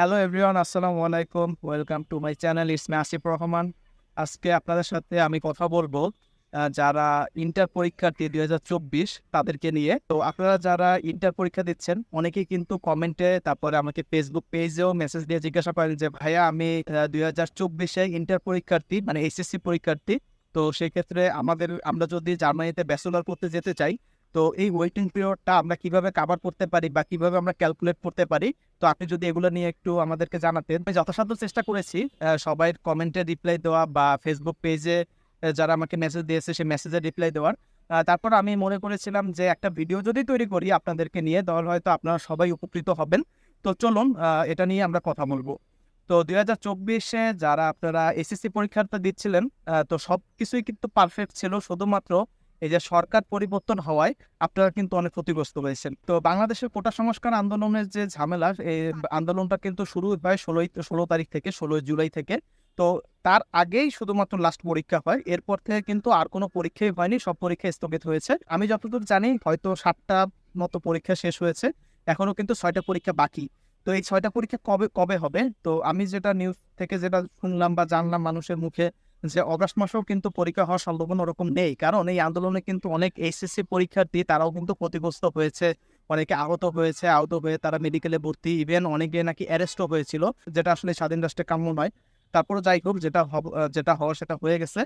Hello everyone আসসালামু আলাইকুম welcome to my channel ইসমে আসিফ রহমান আজকে আপনাদের সাথে আমি কথা বলব যারা ইন্টার পরীক্ষার্থী দুই হাজার চব্বিশ তাদেরকে নিয়ে। তো আপনারা যারা ইন্টার পরীক্ষা দিচ্ছেন, অনেকেই কিন্তু কমেন্টে, তারপরে আমাকে ফেসবুক পেজেও মেসেজ দিয়ে জিজ্ঞাসা করেন যে, ভাইয়া, আমি দুই হাজার চব্বিশে ইন্টার পরীক্ষার্থী মানে এইচএসসি পরীক্ষার্থী। তো সেক্ষেত্রে আমাদের, আমরা যদি জার্মানিতে ব্যাচেলার করতে যেতে চাই তো এই ওয়েটিং পিরিয়ডটা আমরা কীভাবে কাভার করতে পারি বা কীভাবে আমরা ক্যালকুলেট করতে পারি? তো আপনি যদি এগুলো নিয়ে একটু আমাদেরকে জানাতেন। আমি যথাসাধ্য চেষ্টা করেছি সবাই কমেন্টে রিপ্লাই দেওয়া বা ফেসবুক পেজে যারা আমাকে মেসেজ দিয়েছে সেই মেসেজে রিপ্লাই দেওয়ার। তারপর আমি মনে করেছিলাম যে একটা ভিডিও যদি তৈরি করি আপনাদেরকে নিয়ে, তাহলে হয়তো আপনারা সবাই উপকৃত হবেন। তো চলুন এটা নিয়ে আমরা কথা বলব। তো দুই হাজার চব্বিশে যারা আপনারা এসএসসি পরীক্ষাটা দিচ্ছিলেন তো সব কিছুই কিন্তু পারফেক্ট ছিল, শুধুমাত্র এই যে সরকার পরিবর্তন হওয়ায় আপনারা কিন্তু অনেক ক্ষতিগ্রস্ত হয়েছেন। তো বাংলাদেশের কোটা সংস্কার আন্দোলনের যে ঝামেলা এই আন্দোলনটা কিন্তু শুরু হয় ষোলোই, ষোলো তারিখ থেকে, ষোলোই জুলাই থেকে। তো তার আগেই শুধুমাত্র লাস্ট পরীক্ষা হয়। এরপর থেকে কিন্তু আর কোনো পরীক্ষাই হয়নি, সব পরীক্ষা স্থগিত হয়েছে। আমি যতদূর জানি হয়তো সাতটা মতো পরীক্ষা শেষ হয়েছে। এখনও কিন্তু ছয়টা পরীক্ষা বাকি। তো এই ছয়টা পরীক্ষা কবে কবে হবে? তো আমি যেটা নিউজ থেকে যেটা শুনলাম বা জানলাম মানুষের মুখে যে অগাস্ট মাসেও কিন্তু পরীক্ষা হওয়ার সম্ভাবনা ওরকম নেই। কারণ এই আন্দোলনে কিন্তু অনেক এইচএসসি পরীক্ষার্থী, তারাও কিন্তু ক্ষতিগ্রস্ত হয়েছে। অনেকে আহত হয়েছে, আহত হয়ে তারা মেডিকেলে ভর্তি। ইভেন অনেকে নাকি অ্যারেস্টও হয়েছিল, যেটা আসলে স্বাধীন রাষ্ট্রে কাম্য নয়। তারপরে যাই হোক, যেটা যেটা হওয়ার সেটা হয়ে গেছে।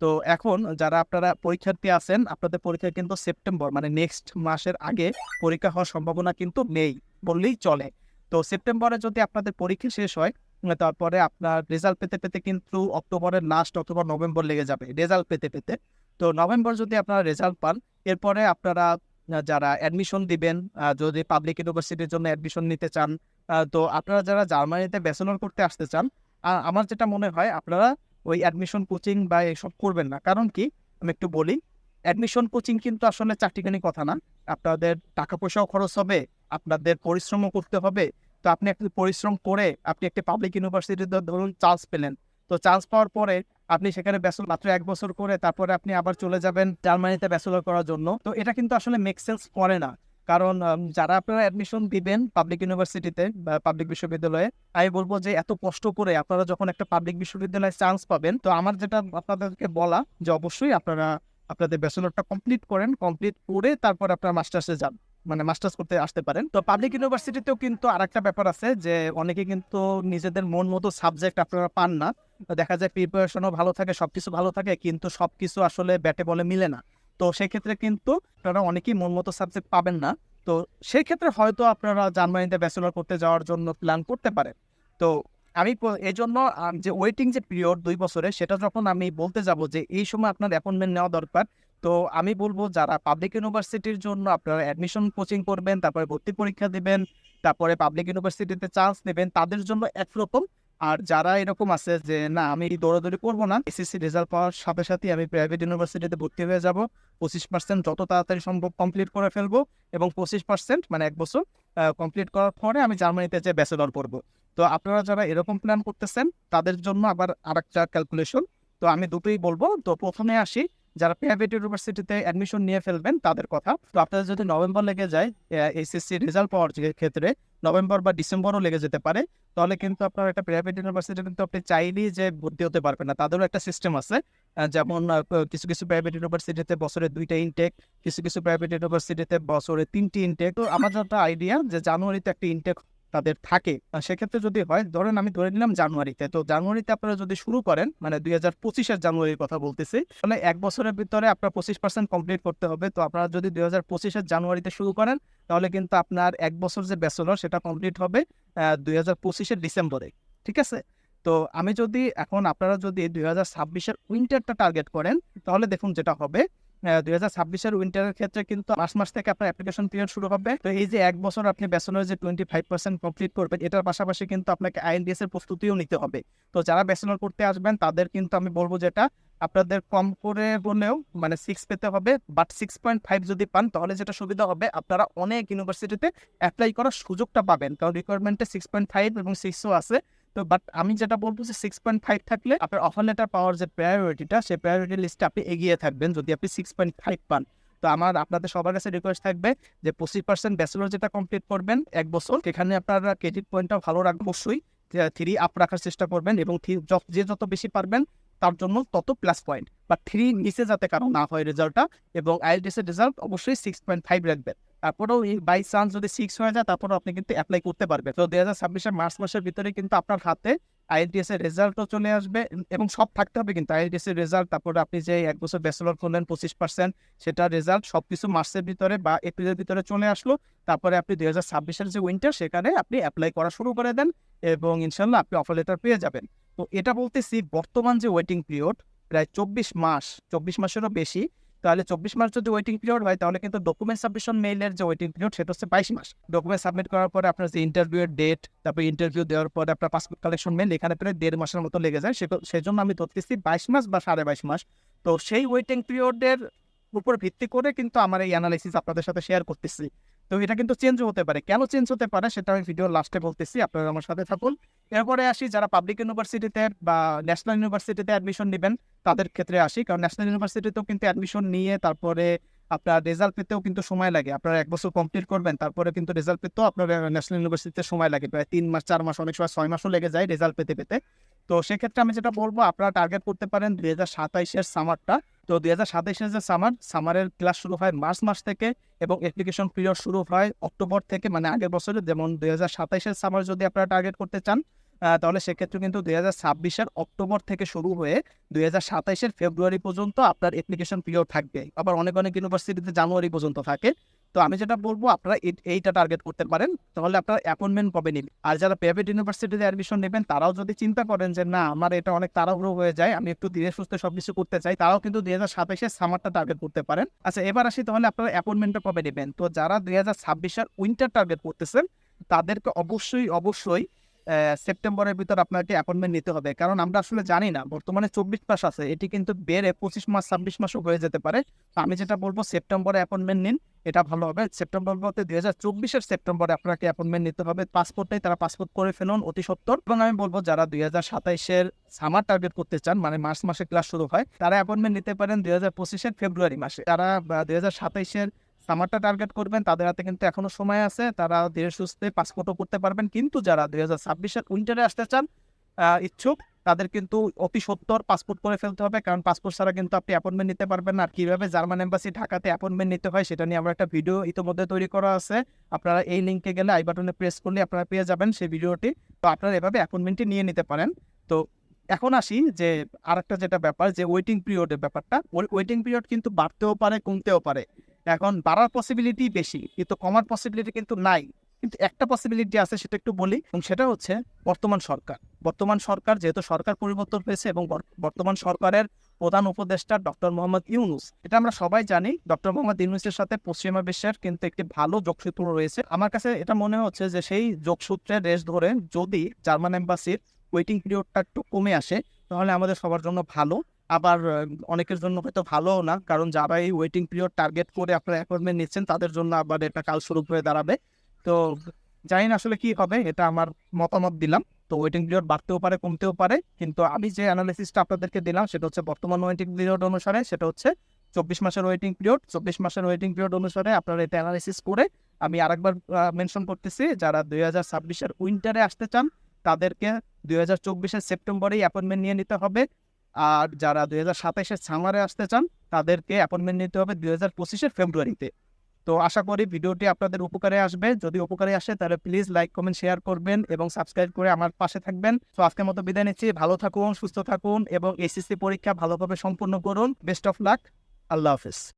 তো এখন যারা আপনারা পরীক্ষার্থী আছেন, আপনাদের পরীক্ষা কিন্তু সেপ্টেম্বর মানে নেক্সট মাসের আগে পরীক্ষা হওয়ার সম্ভাবনা কিন্তু নেই বললেই চলে। তো সেপ্টেম্বরে যদি আপনাদের পরীক্ষা শেষ হয় তারপরে আপনার রেজাল্ট পেতে পেতে কিন্তু অক্টোবরের লাস্ট অথবা নভেম্বর লেগে যাবে রেজাল্ট পেতে পেতে। তো নভেম্বর যদি আপনারা রেজাল্ট পান, এরপরে আপনারা যারা অ্যাডমিশন দিবেন যদি পাবলিক ইউনিভার্সিটির জন্য অ্যাডমিশন নিতে চান তো আপনারা যারা জার্মানিতে ব্যাচেলর করতে আসতে চান আমার যেটা মনে হয়, আপনারা ওই অ্যাডমিশন কোচিং বা এসব করবেন না। কারণ কি? আমি একটু বলি অ্যাডমিশন কোচিং কিন্তু আসলে চারটিখানি কথা না। আপনাদের টাকা পয়সাও খরচ হবে, আপনাদের পরিশ্রমও করতে হবে তো আপনি একটু পরিশ্রম করে আপনি একটি পাবলিক ইউনিভার্সিটিতে ধরুন চান্স পেলেন। তো চান্স পাওয়ার পরে আপনি সেখানে ব্যাচেলর মাত্র এক বছর করে তারপরে আপনি আবার চলে যাবেন জার্মানিতে ব্যাচেলর করার জন্য। তো এটা কিন্তু আসলে মেক সেন্স করে না। কারণ যারা আপনারা অ্যাডমিশন দিবেন পাবলিক ইউনিভার্সিটিতে বা পাবলিক বিশ্ববিদ্যালয়ে, আমি বলব যে এত কষ্ট করে আপনারা যখন একটা পাবলিক বিশ্ববিদ্যালয়ে চান্স পাবেন, তো আমার যেটা আপনাদেরকে বলা যে অবশ্যই আপনারা আপনাদের ব্যাচেলরটা কমপ্লিট করেন কমপ্লিট করে তারপর আপনারা মাস্টার্সে যান। মানে মাস্টার্স করতে আসতে পারেন। তো পাবলিক ইউনিভার্সিটিতেও কিন্তু আরেকটা ব্যাপার আছে যে, অনেকে কিন্তু নিজেদের মন মতো সাবজেক্ট আপনারা পান না। দেখা যায় প্রিপারেশনও ভালো থাকে, সবকিছু ভালো থাকে, কিন্তু সবকিছু আসলে ব্যাটে বলে মিলে না। তো সেক্ষেত্রে কিন্তু আপনারা অনেকেই মন মতো সাবজেক্ট পাবেন না। তো সেই ক্ষেত্রে হয়তো আপনারা জার্মানিতে ব্যাচেলর করতে যাওয়ার জন্য প্ল্যান করতে পারেন। তো আমি এই জন্য যে ওয়েটিং যে পিরিয়ড দুই বছরে, সেটা যখন আমি বলতে যাব যে, এই সময় আপনার অ্যাপয়েন্টমেন্ট নেওয়া দরকার তো আমি বলব যারা পাবলিক ইউনিভার্সিটির জন্য আপনারা অ্যাডমিশন কোচিং করবেন, তারপরে ভর্তি পরীক্ষা দেবেন, তারপরে পাবলিক ইউনিভার্সিটিতে চান্স নেবেন, তাদের জন্য একরকম। আর যারা এরকম আছে যে, না, আমি দৌড়াদৌড়ি করব না এসএসসি রেজাল্ট পাওয়ার সাথে সাথে আমি প্রাইভেট ইউনিভার্সিটিতে ভর্তি হয়ে যাব। পঁচিশ পার্সেন্ট যত তাড়াতাড়ি সম্ভব কমপ্লিট করে ফেলব এবং পঁচিশ পার্সেন্ট মানে এক বছর কমপ্লিট করার পরে আমি জার্মানিতে যে ব্যাচেলর পড়ব। তো আপনারা যারা এরকম প্ল্যান করতেছেন, তাদের জন্য আবার আরেকটা ক্যালকুলেশন তো আমি দুটোই বলব। তো প্রথমে আসি যারা প্রাইভেট ইউনিভার্সিটিতে অ্যাডমিশন নিয়ে ফেলবেন, তাদের কথা। তো আপনাদের যদি নভেম্বর লেগে যায় এইচএসসি রেজাল্ট পাওয়ার ক্ষেত্রে, নভেম্বর বা ডিসেম্বরও লেগে যেতে পারে, তাহলে কিন্তু আপনার একটা প্রাইভেট ইউনিভার্সিটি কিন্তু আপনি চাইলেই যে ভর্তি হতে পারবেন না। তাদেরও একটা সিস্টেম আছে যেমন কিছু কিছু প্রাইভেট ইউনিভার্সিটিতে বছরে দুইটা ইনটেক কিছু কিছু প্রাইভেট ইউনিভার্সিটিতে বছরে তিনটি ইনটেক তো আমার যত আইডিয়া যে জানুয়ারিতে একটা ইনটেক তাদের থাকে। সেক্ষেত্রে যদি হয়, ধরেন আমি ধরে নিলাম জানুয়ারিতে। তো জানুয়ারিতে আপনারা যদি শুরু করেন মানে দুই হাজার পঁচিশের জানুয়ারির কথা বলতেছি, তাহলে এক বছরের ভিতরে আপনার পঁচিশ পার্সেন্ট কমপ্লিট করতে হবে। তো আপনারা যদি দুই হাজার পঁচিশের জানুয়ারিতে শুরু করেন, তাহলে কিন্তু আপনার এক বছর যে ব্যাচেলর সেটা কমপ্লিট হবে দুই হাজার পঁচিশের ডিসেম্বরে। ঠিক আছে? তো আমি যদি এখন আপনারা যদি দুই হাজার ছাব্বিশের উইন্টারটা টার্গেট করেন, তাহলে দেখুন যেটা হবে দুই হাজার ছাব্বিশের উইন্টারের ক্ষেত্রে কিন্তু মাস থেকে আপনার অ্যাপ্লিকেশন পিরিয়ড শুরু হবে। তো এই যে এক বছর আপনি যে টোয়েন্টি ফাইভ পার্সেন্ট কমপ্লিট করবেন, এটার পাশাপাশি কিন্তু আপনাকে আইএনডিএস এর প্রস্তুতিও নিতে হবে। তো যারা ব্যাচেলর করতে আসবেন, তাদের কিন্তু আমি বলব যেটা আপনাদের কম করে বললেও মানে সিক্স পেতে হবে বাট সিক্স পয়েন্ট ফাইভ যদি পান, তাহলে যেটা সুবিধা হবে, আপনারা অনেক ইউনিভার্সিটিতে অ্যাপ্লাই করার সুযোগটা পাবেন। কারণ রিকোয়ারমেন্টে সিক্স পয়েন্ট ফাইভ এবং সিক্সও আছে। তো বাট আমি যেটা বলব যে সিক্স পয়েন্ট ফাইভ থাকলে আপনার অফার লেটার পাওয়ার যে প্রায়োরিটিটা সেই প্রায়োরিটি লিস্টে আপনি এগিয়ে থাকবেন যদি আপনি সিক্স পয়েন্ট ফাইভ পান। তো আমার, আপনাদের সবার কাছে রিকোয়েস্ট থাকবে যে পঁচিশ পার্সেন্ট ব্যাচেলর যেটা কমপ্লিট করবেন এক বছর, সেখানে আপনারা ক্রেডিট পয়েন্টটা ভালো রাখবেন অবশ্যই। থ্রি আপ রাখার চেষ্টা করবেন এবং যে যত বেশি পারবেন, তার জন্য তত প্লাস পয়েন্ট বা থ্রি নিচে যাতে কারও না হয় রেজাল্টটা এবং আইএলটিএস এর রেজাল্ট অবশ্যই সিক্স পয়েন্ট ফাইভ রাখবেন। তারপরেও বাই চান্স যদি সিক্স হয়ে যায়, তারপরেও আপনি কিন্তু অ্যাপ্লাই করতে পারবেন। তো দুই হাজার ছাব্বিশের মার্চ মাসের ভিতরে কিন্তু আপনার হাতে আইএলটিএস এর রেজাল্টও চলে আসবে এবং সব থাকতে হবে কিন্তু আইএলটিএস এর রেজাল্ট তারপরে আপনি যে এক বছর ব্যাচেলর করলেন, পঁচিশ পার্সেন্ট সেটা রেজাল্ট সব কিছু মার্চের ভিতরে বা এপ্রিলের ভিতরে চলে আসলো। তারপরে আপনি দুই হাজার ছাব্বিশের যে উইন্টার সেখানে আপনি অ্যাপ্লাই করা শুরু করে দেন এবং ইনশাল্লাহ আপনি অফার লেটার পেয়ে যাবেন। তো এটা বলতেছি বর্তমান যে ওয়েটিং পিরিয়ড প্রায় চব্বিশ মাস, চব্বিশ মাসেরও বেশি তাহলে চব্বিশ মাস যদি ওয়েটিং পিরিয়ড হয়, তাহলে কিন্তু ডকুমেন্ট সাবমিশন মেইলের যে ওয়েটিং পিরিয়ড সেটা হচ্ছে বাইশ মাস। ডকুমেন্ট সাবমিট করার পরে আপনার যে ইন্টারভিউ এর ডেট তারপর ইন্টারভিউ দেওয়ার পরে আপনার পাসপোর্ট কালেকশন মেইল এখানে প্রায় দেড় মাসের মতো লেগে যায়। সেই সেজন্য আমি ধরতেছি বাইশ মাস বা সাড়ে বাইশ মাস। তো সেই ওয়েটিং পিরিয়ডের উপর ভিত্তি করে কিন্তু আমার এই অ্যানালাইসিস আপনাদের সাথে শেয়ার করতেছি। তো এটা কিন্তু চেঞ্জ হতে পারে। কেন চেঞ্জ হতে পারে সেটা আমি ভিডিওর লাস্টে বলতেছি, আপনারা আমার সাথে থাকুন। এরপরে আসি যারা পাবলিক ইউনিভার্সিটিতে বা ন্যাশনাল ইউনিভার্সিটিতে অ্যাডমিশন নেবেন, তাদের ক্ষেত্রে আসি। কারণ ন্যাশনাল ইউনিভার্সিটিতেও কিন্তু অ্যাডমিশন নিয়ে তারপরে আপনার রেজাল্ট পেতেও কিন্তু সময় লাগে। আপনারা এক বছর কমপ্লিট করবেন, তারপরে কিন্তু রেজাল্ট পেতেও আপনার ন্যাশনাল ইউনিভার্সিটিতে সময় লাগে। প্রায় তিন মাস, চার মাস, অনেক সময় ছয় মাসও লেগে যায় রেজাল্ট পেতে পেতে। তো সেক্ষেত্রে আমি যেটা বলব, আপনারা টার্গেট করতে পারেন দুই হাজার সাতাইশের সামারটা তো দুই হাজার সাতাইশের যে সামার সামারের ক্লাস শুরু হয় মার্চ মাস থেকে এবং অ্যাপ্লিকেশন পিরিয়ড শুরু হয় অক্টোবর থেকে মানে আগের বছরে। যেমন দুই হাজার সাতাইশের সামার যদি আপনারা টার্গেট করতে চান তাহলে সেক্ষেত্রে কিন্তু দুই হাজার ছাব্বিশের অক্টোবর থেকে শুরু হয়ে দুই হাজার সাতাইশের ফেব্রুয়ারি পর্যন্ত আপনার অ্যাপ্লিকেশন পিরিয়ড থাকবে। আবার অনেক অনেক ইউনিভার্সিটিতে জানুয়ারি পর্যন্ত থাকে। তো আমি যেটা বলব, আপনারা এই- এইটা টার্গেট করতে পারেন। তাহলে আপনারা অ্যাপয়েন্টমেন্ট কবে নেবেন? আর যারা প্রাইভেট ইউনিভার্সিটিতে অ্যাডমিশন নেবেন, তারাও যদি চিন্তা করেন যে, না, আমার এটা অনেক তাড়াহুড়ো হয়ে যায়, আমি একটু ধীরে সুস্থে সবকিছু করতে চাই, তারাও কিন্তু দুই হাজার সাতাইশের সামারটা টার্গেট করতে পারেন। আচ্ছা এবার আসি তাহলে আপনারা অ্যাপয়েন্টমেন্টটা কবে নেবেন? তো যারা দুই হাজার ছাব্বিশের উইন্টার টার্গেট করতেছেন, তাদেরকে অবশ্যই অবশ্যই সেপ্টেম্বরের ভিতর আপনাকে অ্যাপয়েন্টমেন্ট নিতে হবে। কারণ আমরা আসলে জানি না, বর্তমানে চব্বিশ মাস আছে, এটি কিন্তু বেড়ে পঁচিশ মাস, ছাব্বিশ মাসও হয়ে যেতে পারে। আমি যেটা বলব, সেপ্টেম্বরে অ্যাপয়েন্টমেন্ট নিন। এটা ভালো হবে। সেপ্টেম্বর বলতে দুই হাজার চব্বিশের সেপ্টেম্বরে আপনাকে অ্যাপয়েন্টমেন্ট নিতে হবে। পাসপোর্টটাই তারা পাসপোর্ট করে ফেলুন অতি সত্তর এবং আমি বলব, যারা দুই হাজার সাতাইশের সামার টার্গেট করতে চান মানে মার্চ মাসে ক্লাস শুরু হয়, তারা অ্যাপয়েন্টমেন্ট নিতে পারেন দুই হাজার পঁচিশের ফেব্রুয়ারি মাসে। তারা দুই হাজার সাতাইশের সামারটা টার্গেট করবেন, তাদের হাতে কিন্তু এখনও সময় আছে। তারা ধীরে সুস্থে পাসপোর্টও করতে পারবেন। কিন্তু যারা দুই হাজার ছাব্বিশের উইন্টারে আসতে চান ইচ্ছুক তাদের কিন্তু অতি সত্তর পাসপোর্ট করে ফেলতে হবে। কারণ পাসপোর্ট ছাড়া কিন্তু আপনি অ্যাপয়েন্টমেন্ট নিতে পারবেন না। আর কীভাবে জার্মান এম্বাসি ঢাকাতে অ্যাপয়েন্টমেন্ট নিতে হয় সেটা নিয়ে আমার একটা ভিডিও ইতিমধ্যে তৈরি করা আছে। আপনারা এই লিঙ্কে গেলে আই বাটনে প্রেস করলে আপনারা পেয়ে যাবেন সেই ভিডিওটি তো আপনারা এভাবে অ্যাপয়েন্টমেন্টটি নিয়ে নিতে পারেন। তো এখন আসি যে আরেকটা যেটা ব্যাপার, যে ওয়েটিং পিরিয়ডের ব্যাপারটা। ওয়েটিং পিরিয়ড কিন্তু বাড়তেও পারে, কমতেও পারে। এখন বাড়ার পসিবিলিটি বেশি, কিন্তু কমার পসিবিলিটি কিন্তু নাই। কিন্তু একটা পসিবিলিটি আছে, সেটা একটু বলি। এবং সেটা হচ্ছে বর্তমান সরকার। বর্তমান সরকার যেহেতু সরকার পরিবর্তন হয়েছে এবং বর- বর্তমান সরকারের প্রধান উপদেষ্টা ডক্টর মোহাম্মদ ইউনুস, এটা আমরা সবাই জানি, ডক্টর মোহাম্মদ ইউনুসের সাথে পশ্চিমা বিশ্বের কিন্তু একটি ভালো যোগসূত্র রয়েছে। আমার কাছে এটা মনে হচ্ছে যে সেই যোগসূত্রের রেস ধরে যদি জার্মান এম্বাসির ওয়েটিং পিরিয়ডটা একটু কমে আসে, তাহলে আমাদের সবার জন্য ভালো। আবার অনেকের জন্য হয়তো ভালোও না, কারণ যারা এই ওয়েটিং পিরিয়ড টার্গেট করে আপনারা অ্যাপয়েন্টমেন্ট নিচ্ছেন, তাদের জন্য আবার এটা কালস্বরূপ হয়ে দাঁড়াবে। তো জানি আসলে কি হবে, এটা আমার মতামত দিলাম। তো ওয়েটিং পিরিয়ড বাড়তেও পারে, কমতেও পারে। কিন্তু আমি যে অ্যানালিসিসটা আপনাদেরকে দিলাম, সেটা হচ্ছে বর্তমান ওয়েটিং পিরিয়ড অনুসারে, সেটা হচ্ছে চব্বিশ মাসের ওয়েটিং পিরিয়ড চব্বিশ মাসের ওয়েটিং পিরিয়ড অনুসারে আপনারা এটা অ্যানালিসিস করে আমি আরেকবার মেনশন করতেছি, যারা দুই হাজার ছাব্বিশের উইন্টারে আসতে চান, তাদেরকে দুই হাজার চব্বিশের সেপ্টেম্বরেই অ্যাপয়েন্টমেন্ট নিয়ে নিতে হবে। আর যারা দুই হাজার সাতাইশের সামারে আসতে চান, তাদেরকে অ্যাপয়েন্টমেন্ট নিতে হবে দুই হাজার পঁচিশের ফেব্রুয়ারিতে তো আশা করি ভিডিওটি আপনাদের উপকারে আসবে। যদি উপকারে আসে তাহলে প্লিজ লাইক কমেন্ট শেয়ার করবেন এবং সাবস্ক্রাইব করে আমার পাশে থাকবেন। তো আজকের মতো বিদায় নিচ্ছি। ভালো থাকুন, সুস্থ থাকুন এবং এসএসসি পরীক্ষা ভালোভাবে সম্পূর্ণ করুন। বেস্ট অফ লাক আল্লাহ হাফিজ।